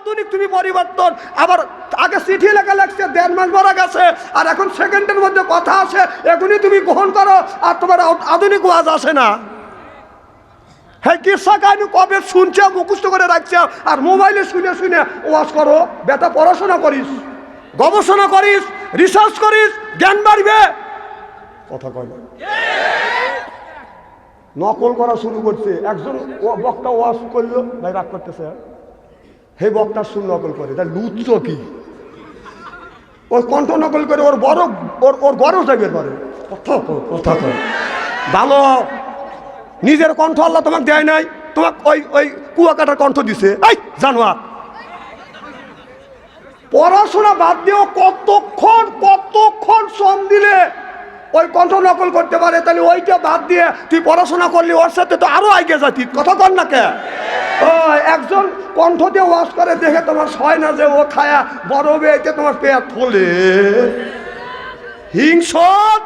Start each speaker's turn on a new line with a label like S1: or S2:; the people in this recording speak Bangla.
S1: আধুনিক, তুমি পরিবর্তন। আবার আগে চিঠি লেখা লাগছে দেড় মাস মারা গেছে, আর এখন সেকেন্ডের মধ্যে কথা আছে এখনই তুমি গ্রহণ করো, আর তোমার আধুনিক ওয়াজ আসে না। হ্যাঁ কিসা কাহিনী কবে শুনছে, মুখস্থ করে রাখছে, আর মোবাইলে শুনে শুনে ওয়াজ করো। বেটা, পড়াশোনা করিস, গবেষণা করিস রিসার্চ করিস, জ্ঞান বাড়বে। কথা কয় নকল করা শুরু করছে। একজন বক্তা ওয়াজ করল, ভাই রাগ করতেছে হে বক্তার সুর নকল করে। তার লুচ্চ কি? ওর কণ্ঠ নকল করে, ওর বড়, ওর ওর বড় যাবে কথা ভালো। নিজের কণ্ঠ আল্লাহ তোমাকে দেয় নাই, তোমাকে ওই ওই কুয়াকাটার কণ্ঠ দিছে। এই, জানোয়ার। পড়াশোনা বাদ দিয়েও কতক্ষণ কতক্ষণ শ্রম দিলে ওই কণ্ঠ নকল করতে পারে? তাহলে ওইটা বাদ দিয়ে তুই পড়াশোনা করলি, ওর সাথে তো আরও আগে যাতি। কথা কর না কে? একজন কণ্ঠ দিয়ে ওয়াশ করে, দেখে তোমার সয় না যে ও খায়া বড় বেয়েতে তোমার পেয়ার ফোলে। হিংসত